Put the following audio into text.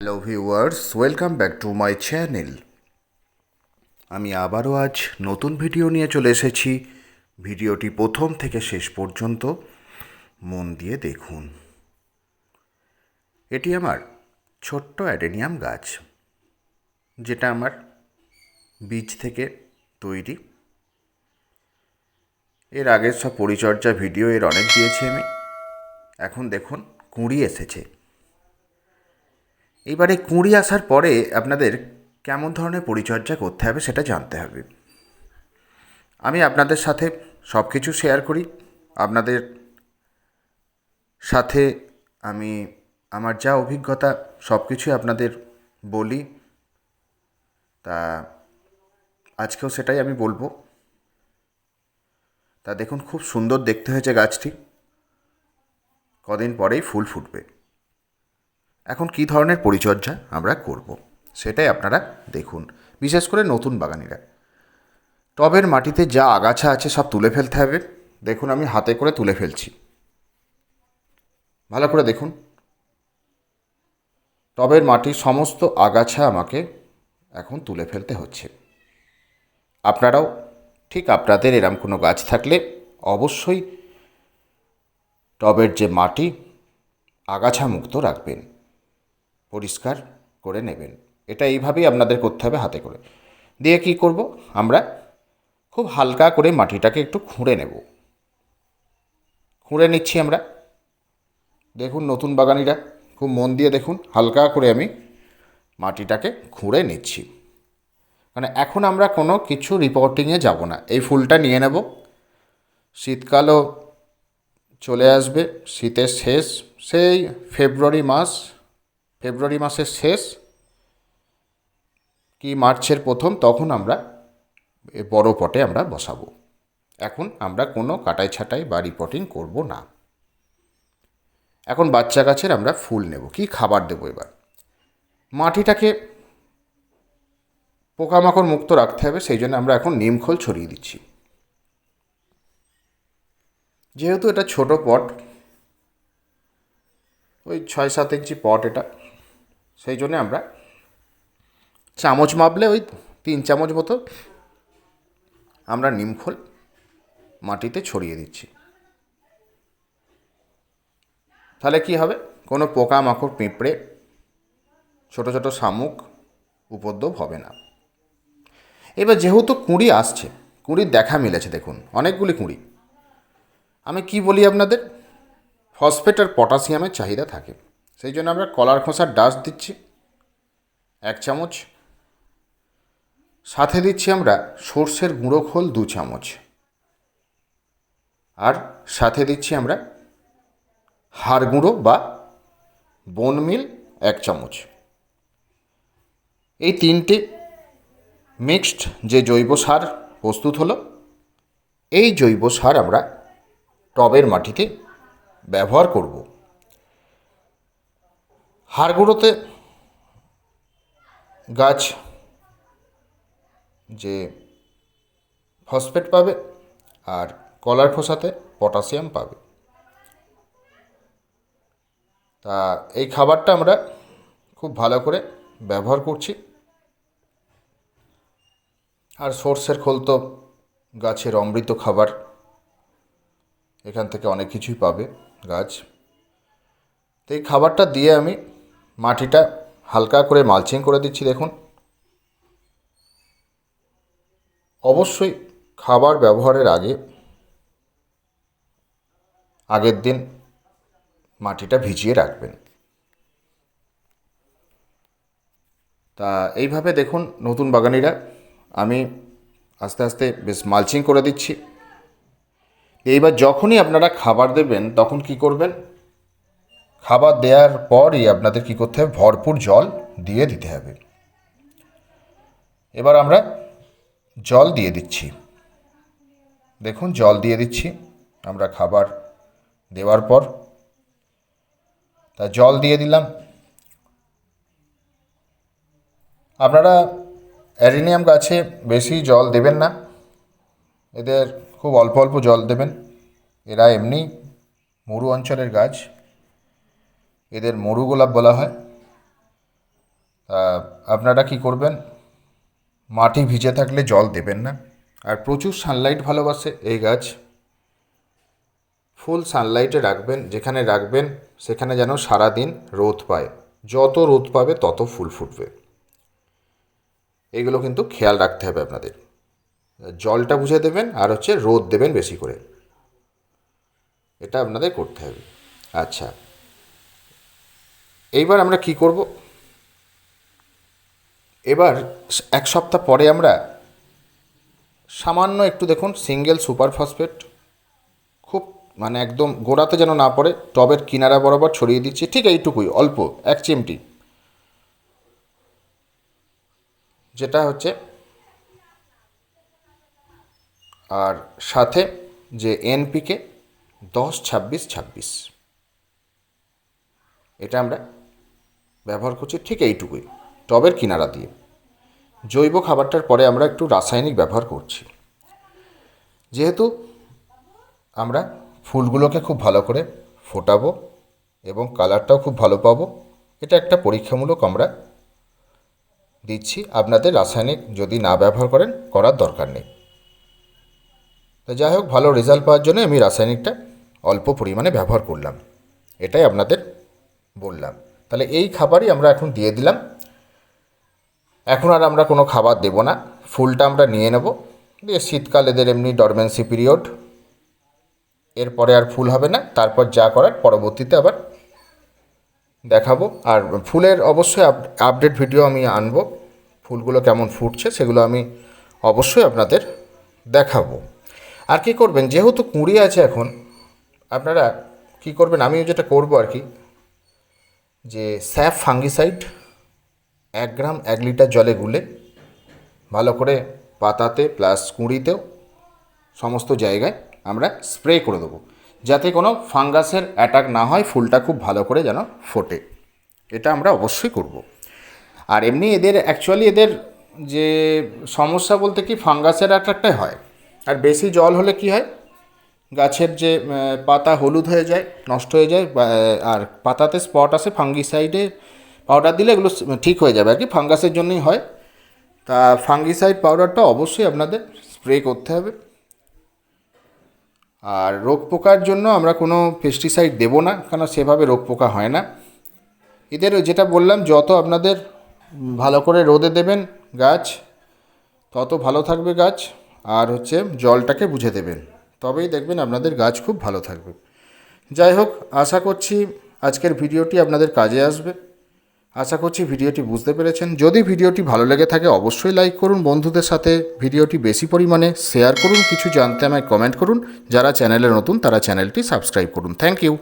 Hello viewers welcome back to my channel আমি আবারও আজ নতুন ভিডিও নিয়ে চলে এসেছি। ভিডিওটি প্রথম থেকে শেষ পর্যন্ত মন দিয়ে দেখুন। এটি আমার ছোট্ট অ্যাডেনিয়াম গাছ, যেটা আমার বীজ থেকে তৈরি। এর আগের সব পরিচর্যা ভিডিও এর অনেক দিয়েছি আমি। এখন দেখুন, কুঁড়ি এসেছে। এবারে কুঁড়ি আসার পরে আপনাদের কেমন ধরনের পরিচর্যা করতে হবে সেটা জানতে হবে। আমি আপনাদের সাথে সব কিছু শেয়ার করি। আপনাদের সাথে আমি আমার যা অভিজ্ঞতা সব কিছুই আপনাদের বলি। তা আজকেও সেটাই আমি বলব। তা দেখুন, খুব সুন্দর দেখতে হয়েছে গাছটি। কদিন পরেই ফুল ফুটবে। এখন কী ধরনের পরিচর্যা আমরা করব। সেটাই আপনারা দেখুন। বিশেষ করে নতুন বাগানিরা। টবের মাটিতে যা আগাছা আছে সব তুলে ফেলতে হবে। দেখুন, আমি হাতে করে তুলে ফেলছি। ভালো করে দেখুন। টবের মাটির সমস্ত আগাছা আমাকে এখন তুলে ফেলতে হচ্ছে। আপনারাও ঠিক আপনাদের এরম কোনো গাছ থাকলে অবশ্যই টবের যে মাটি আগাছা মুক্ত রাখবেন। পরিষ্কার করে নেবেন। এটা এইভাবেই আপনাদের করতে হবে হাতে করে। দিয়ে কি করব? আমরা খুব হালকা করে মাটিটাকে একটু খুঁড়ে নেব। খুঁড়ে নিচ্ছি আমরা। দেখুন নতুন বাগানিরা, খুব মন দিয়ে দেখুন, হালকা করে আমি মাটিটাকে খুঁড়ে নিচ্ছি। মানে এখন আমরা কোনো কিছু রিপোর্টিংয়ে যাব না। এই ফুলটা নিয়ে নেব। শীতকালও চলে আসবে, শীতের শেষ, সেই ফেব্রুয়ারি মাস ফেব্রুয়ারি মাসের শেষ কি মার্চের প্রথম, তখন আমরা বড় পটে আমরা বসাবো। এখন আমরা কোনো কাটাই ছাটাই বা রিপোর্টিং করব না। এখন বাচ্চা গাছের আমরা ফুল নেব। কি খাবার দেবো এবার? মাটিটাকে পোকামাকড় মুক্ত রাখতে হবে, সেই জন্য আমরা এখন নিমখোল ছড়িয়ে দিচ্ছি। যেহেতু এটা ছোট পট, ওই ছয় সাত ইঞ্চি পট এটা সেই জন্য আমরা চামচ মাপলে ওই তিন চামচ মতো আমরা নিমখোল মাটিতে ছড়িয়ে দিচ্ছি। তাহলে কি হবে? কোনো পোকামাকড়, পিঁপড়ে, ছোট ছোট শামুক উপদ্রব হবে না। এবার যেহেতু কুঁড়ি আসছে, কুঁড়ির দেখা মিলেছে, দেখুন, অনেকগুলি কুঁড়ি। আমি কি বলি আপনাদের? ফসফেট আর পটাশিয়ামের চাহিদা থাকে। সেই জন্য আমরা কলার খোসার ডাস্ট দিচ্ছি, এক চামচ। সাথে দিচ্ছি আমরা সর্ষের গুঁড়ো খোল দু চামচ। আর সাথে দিচ্ছি আমরা হাড় গুঁড়ো বা বন মিল এক চামচ। এই তিনটে মিক্সড যে জৈব সার প্রস্তুত হলো, এই জৈব সার আমরা টবের মাটিতে ব্যবহার করব। হাড় গুঁড়োতে গাছ যে ফসফেট পাবে আর কলার খোসাতে পটাশিয়াম পাবে। তা এই খাবারটা আমরা খুব ভালো করে ব্যবহার করছি। আর সর্ষের খোল তো গাছের অমৃত খাবার। এখান থেকে অনেক কিছুই পাবে গাছ। তো এই খাবারটা দিয়ে আমি মাটিটা হালকা করে মালচিং করে দিচ্ছি, দেখুন। অবশ্যই খাবার ব্যবহারের আগে, আগের দিন মাটিটা ভিজিয়ে রাখবেন। তা এইভাবে দেখুন, নতুন বাগানিরা, আমি আস্তে আস্তে বেশ মালচিং করে দিচ্ছি। এইবার যখনই আপনারা খাবার দেবেন, তখন কি করবেন? খাবার দেওয়ার পরই আপনাদের কি করতে হবে? ভরপুর জল দিয়ে দিতে হবে। এবার আমরা জল দিয়ে দিচ্ছি। দেখুন, জল দিয়ে দিচ্ছি। আমরা খাবার দেওয়ার পর তা জল দিয়ে দিলাম। আপনারা অ্যারিনিয়াম গাছে বেশি জল দেবেন না। এদের খুব অল্প অল্প জল দেবেন। এরা এমনি মরু অঞ্চলের গাছ। এদের মরু গোলাপ বলা হয়। আপনারা কি করবেন? মাটি ভিজে থাকলে জল দেবেন না। আর প্রচুর সানলাইট ভালোবাসে এই গাছ। ফুল সানলাইটে রাখবেন, যেখানে রাখবেন সেখানে যেন সারাদিন রোদ পায়। যত রোদ পাবে তত ফুল ফুটবে। এগুলো কিন্তু খেয়াল রাখতে হবে আপনাদের। জলটা বুঝে দেবেন আর হচ্ছে রোদ দেবেন বেশি করে। এটা আপনাদের করতে হবে। আচ্ছা। এইবার আমরা কি করব? এবার এক সপ্তাহ পরে আমরা সামান্য একটু দেখুন সিঙ্গেল সুপার ফসফেট খুব মানে একদম গোড়াতে যেন না পড়ে, টবের কিনারা বরাবর ছড়িয়ে দিচ্ছি, ঠিক এইটুকুই, অল্প, এক চিমটি। যেটা হচ্ছে, আর সাথে যে এনপিকে দশ, ছাব্বিশ ছাব্বিশ। এটা আমরা ব্যবহার করছি ঠিক এইটুকুই, টবের কিনারা দিয়ে। জৈব খাবারটার পরে আমরা একটু রাসায়নিক ব্যবহার করছি। যেহেতু আমরা ফুলগুলোকে খুব ভালো করে ফোটাবো এবং কালারটাও খুব ভালো পাবো, এটা একটা পরীক্ষামূলক আমরা দিচ্ছি। আপনাদের রাসায়নিক যদি না ব্যবহার করেন, করার দরকার নেই। তো যাই হোক, ভালো রেজাল্ট পাওয়ার জন্য আমি রাসায়নিকটা অল্প পরিমাণে ব্যবহার করলাম। এটাই আপনাদের বললাম। তাহলে এই খাবারই আমরা এখন দিয়ে দিলাম। এখন আর আমরা কোনো খাবার দেব না। ফুলটা আমরা নিয়ে নেব। দিয়ে শীতকাল এদের এমনি ডরমেন্সি পিরিয়ড এরপরে আর ফুল হবে না। তারপর যা করার পরবর্তীতে আবার দেখাবো। আর ফুলের অবশ্যই আপ- আপডেট ভিডিও আমি আনব। ফুলগুলো কেমন ফুটছে সেগুলো আমি অবশ্যই আপনাদের দেখাবো। আর কি করবেন? যেহেতু কুঁড়ি আছে এখন, আপনারা কি করবেন? আমিও যেটা করব আর কি। যে স্যাফ ফাঙ্গিসাইড এক গ্রাম, এক লিটার জলে গুলে ভালো করে পাতাতে প্লাস কুঁড়িতেও সমস্ত জায়গায় আমরা স্প্রে করে দেবো। যাতে কোনো ফাঙ্গাসের অ্যাটাক না হয়, ফুলটা খুব ভালো করে যেন ফোটে। এটা আমরা অবশ্যই করব। আর এমনি এদের অ্যাকচুয়ালি এদের যে সমস্যা বলতে কি, ফাঙ্গাসের অ্যাটাকটাই হয়। আর বেশি জল হলে কি হয়? গাছের যে পাতা হলুদ হয়ে যায়, নষ্ট হয়ে যায় আর পাতাতে স্পট আসে ফাঙ্গিসাইডে পাউডার দিলে এগুলো ঠিক হয়ে যাবে আর কি ফাঙ্গাসের জন্যই হয়। তা ফাঙ্গিসাইড পাউডারটা অবশ্যই আপনাদের স্প্রে করতে হবে। আর রোগ পোকার জন্য আমরা কোনো পেস্টিসাইড দেব না, কেন সেভাবে রোগ পোকা হয় না। এদের যেটা বললাম, যত আপনাদের ভালো করে রোদে দেবেন গাছ, তত ভালো থাকবে গাছ, আর হচ্ছে জলটাকে বুঝে দেবেন। তবেই দেখবেন আপনাদের গাছ খুব ভালো থাকবে। যাই হোক, আশা করছি আজকের ভিডিওটি আপনাদের কাজে আসবে। আশা করছি ভিডিওটি বুঝতে পেরেছেন। যদি ভিডিওটি ভালো লেগে থাকে, অবশ্যই লাইক করুন। বন্ধুদের সাথে ভিডিওটি বেশি পরিমাণে শেয়ার করুন। কিছু জানতে আমায় কমেন্ট করুন। যারা চ্যানেলে নতুন, তারা চ্যানেলটি সাবস্ক্রাইব করুন। Thank you.